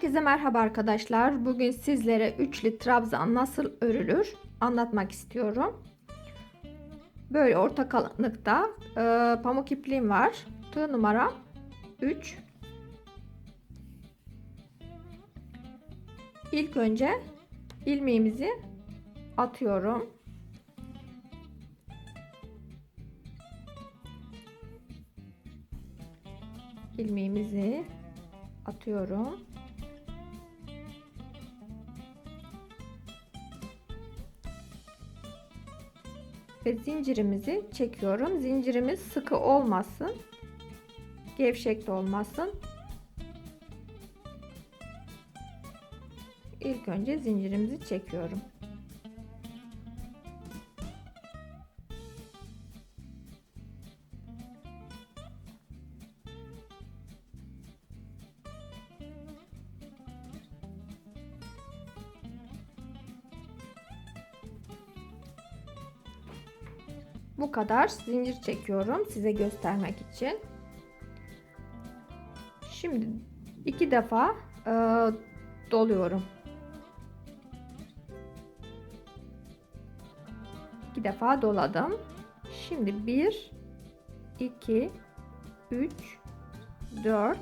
Herkese merhaba arkadaşlar. Bugün sizlere üçlü trabzan nasıl örülür anlatmak istiyorum. Böyle orta kalınlıkta e, pamuk ipliğim var. Tığ numara 3. İlk önce ilmeğimizi atıyorum. ilmeğimizi atıyorum. Ve zincirimizi çekiyorum. Zincirimiz sıkı olmasın. Gevşek de olmasın. İlk önce zincirimizi çekiyorum. Bu kadar zincir çekiyorum size göstermek için. Şimdi iki defa e, doluyorum. İki defa doladım. Şimdi 1 2 3 4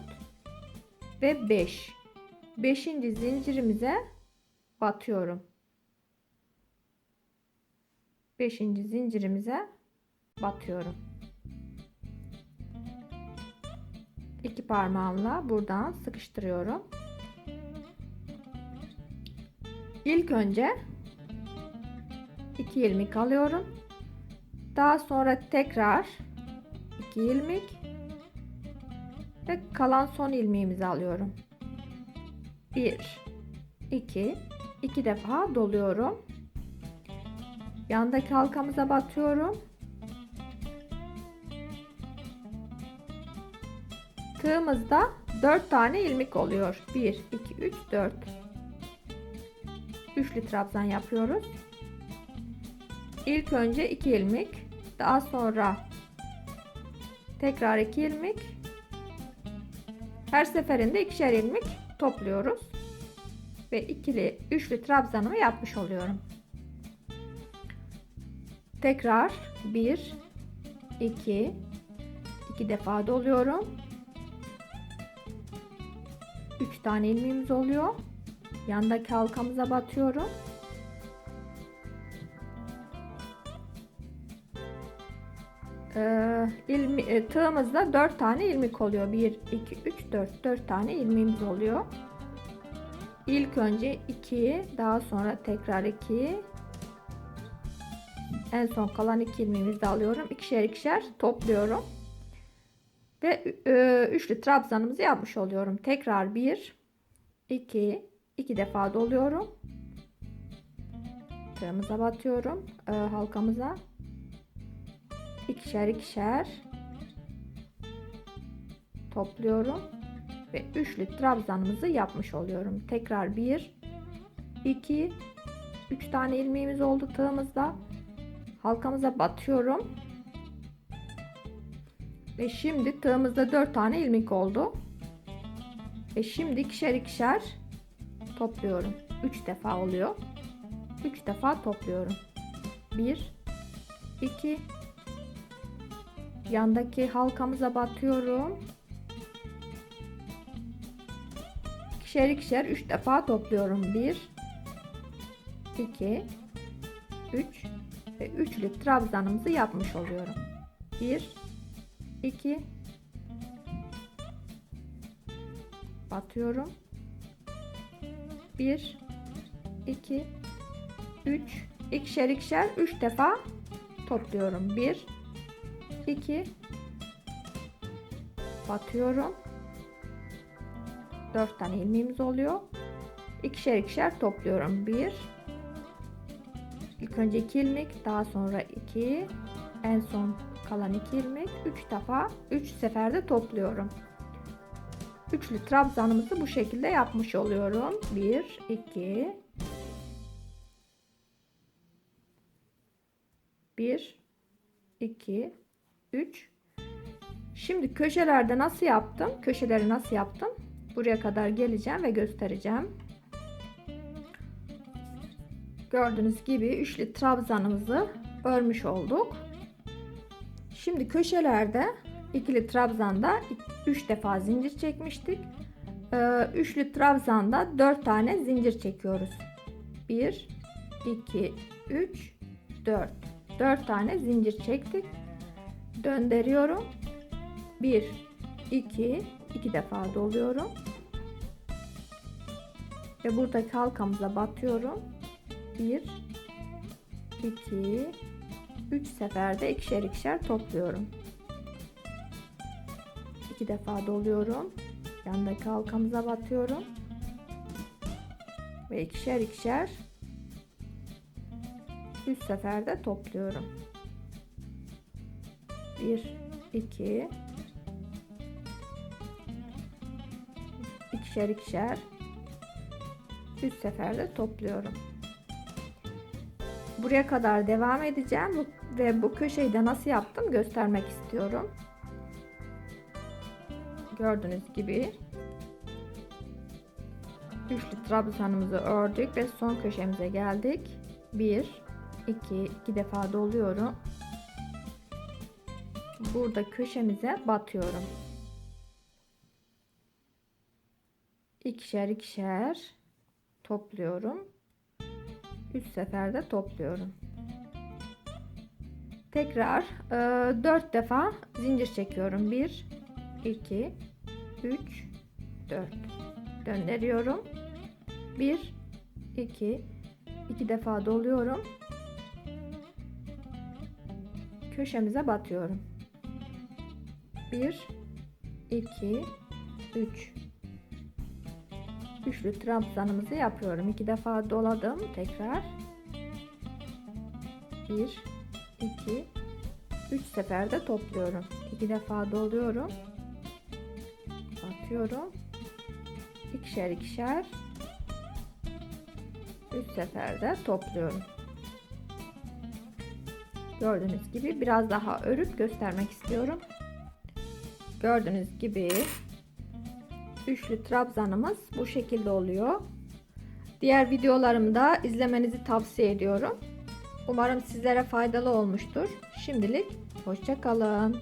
ve 5. 5. zincirimize batıyorum. 5. zincirimize batıyorum. İki parmağımla buradan sıkıştırıyorum. İlk önce iki ilmek alıyorum. Daha sonra tekrar iki ilmek ve kalan son ilmeğimizi alıyorum. 1 2 2 defa doluyorum. Yandaki halkamıza batıyorum. Tığımızda 4 tane ilmek oluyor. 1, 2, 3, 4. Üçlü trabzan yapıyoruz. İlk önce 2 ilmek. Daha sonra tekrar 2 ilmek. Her seferinde ikişer ilmek topluyoruz. Ve ikili, üçlü trabzanımı yapmış oluyorum. Tekrar 1, 2, 2 defa doluyorum. 3 tane ilmeğimiz oluyor. Yandaki halkamıza batıyorum. Ee, e, tığımızda 4 tane ilmek oluyor. 1, 2, 3, 4. 4 tane ilmeğimiz oluyor. İlk önce 2, daha sonra tekrar 2. En son kalan 2 ilmeğimizi alıyorum. İkişer ikişer topluyorum. Ve e, üçlü trabzanımızı yapmış oluyorum. Tekrar 1, 2, 2 defa doluyorum. Tığımıza batıyorum. E, halkamıza. ikişer ikişer topluyorum. Ve üçlü trabzanımızı yapmış oluyorum. Tekrar 1, 2, 3 tane ilmeğimiz oldu tığımızda. Halkamıza batıyorum. Ve şimdi tığımızda 4 tane ilmek oldu. Ve şimdi ikişer ikişer topluyorum. 3 defa oluyor. 3 defa topluyorum. 1 2 Yandaki halkamıza batıyorum. İkişer ikişer 3 defa topluyorum. 1 2 3 ve üçlü trabzanımızı yapmış oluyorum. 1 2 batıyorum. 1 2 3 ikişer ikişer 3 defa topluyorum. 1 2 batıyorum. 4 tane ilmeğimiz oluyor. İkişer ikişer topluyorum. 1 ilk önce 2 ilmek daha sonra 2 en son kalan 2 ilmek 3 defa 3 seferde topluyorum. Üçlü trabzanımızı bu şekilde yapmış oluyorum. 1 2 1 2 3 Şimdi köşelerde nasıl yaptım? Köşeleri nasıl yaptım? Buraya kadar geleceğim ve göstereceğim. Gördüğünüz gibi üçlü trabzanımızı örmüş olduk. Şimdi köşelerde ikili trabzanda 3 defa zincir çekmiştik. Ee, üçlü trabzanda 4 tane zincir çekiyoruz. 1 2 3 4 4 tane zincir çektik. Döndürüyorum. 1 2 2 defa doluyorum. Ve buradaki halkamıza batıyorum. 1 2 3 seferde ikişer ikişer topluyorum. 2 defa doluyorum. Yandaki halkamıza batıyorum. Ve ikişer ikişer 3 seferde topluyorum. 1 2 ikişer ikişer 3 seferde topluyorum. Buraya kadar devam edeceğim ve bu köşeyi de nasıl yaptım göstermek istiyorum. Gördüğünüz gibi üçlü trabzanımızı ördük ve son köşemize geldik. 1 2 2 defa doluyorum. Burada köşemize batıyorum. İkişer ikişer topluyorum. 3 seferde topluyorum. Tekrar e, 4 defa zincir çekiyorum. 1 2 3 4 döndürüyorum. 1 2 2 defa doluyorum. Köşemize batıyorum. 1 2 3 üçlü trabzanımızı yapıyorum. iki defa doladım. Tekrar 1 2 3 seferde topluyorum. iki defa doluyorum. Batıyorum. ikişer ikişer 3 seferde topluyorum. Gördüğünüz gibi biraz daha örüp göstermek istiyorum. Gördüğünüz gibi üçlü trabzanımız bu şekilde oluyor. Diğer videolarımda izlemenizi tavsiye ediyorum. Umarım sizlere faydalı olmuştur. Şimdilik hoşçakalın.